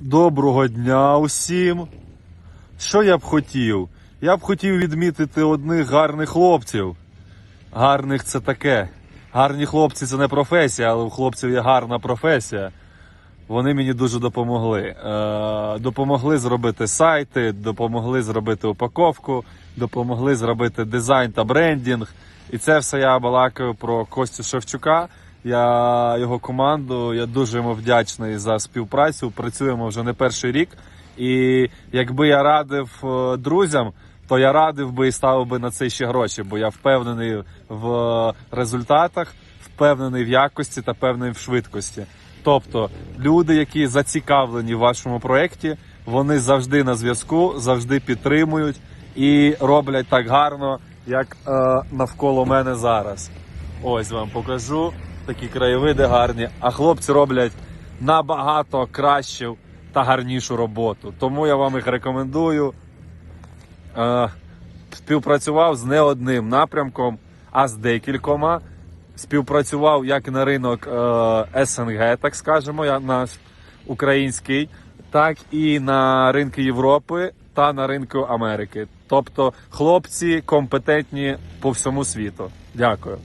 Доброго дня усім. Що я б хотів? Я б хотів відмітити одних гарних хлопців. Гарних це таке. Гарні хлопці це не професія, але у хлопців є гарна професія. Вони мені дуже допомогли. Е, допомогли зробити сайти, допомогли зробити упаковку, допомогли зробити дизайн та брендінг. І це все я балакаю про Костю Шевчука. Я його команду. Я дуже йому вдячний за співпрацю. Працюємо вже не перший рік. І якби я радив е, друзям, то я радив би і ставив би на це ще гроші, бо я впевнений в результатах, впевнений в якості та впевнений в швидкості. Тобто люди, які зацікавлені в вашому проєкті, вони завжди на зв'язку, завжди підтримують і роблять так гарно, як е, навколо мене зараз. Ось вам покажу такі краєвиди гарні. А хлопці роблять набагато кращу та гарнішу роботу. Тому я вам їх рекомендую. Е, співпрацював з не одним напрямком, а з декількома. Співпрацював як на ринок е, СНГ, так скажемо, наш український, так і на ринки Європи та на ринку Америки. Тобто хлопці компетентні по всьому світу. Дякую.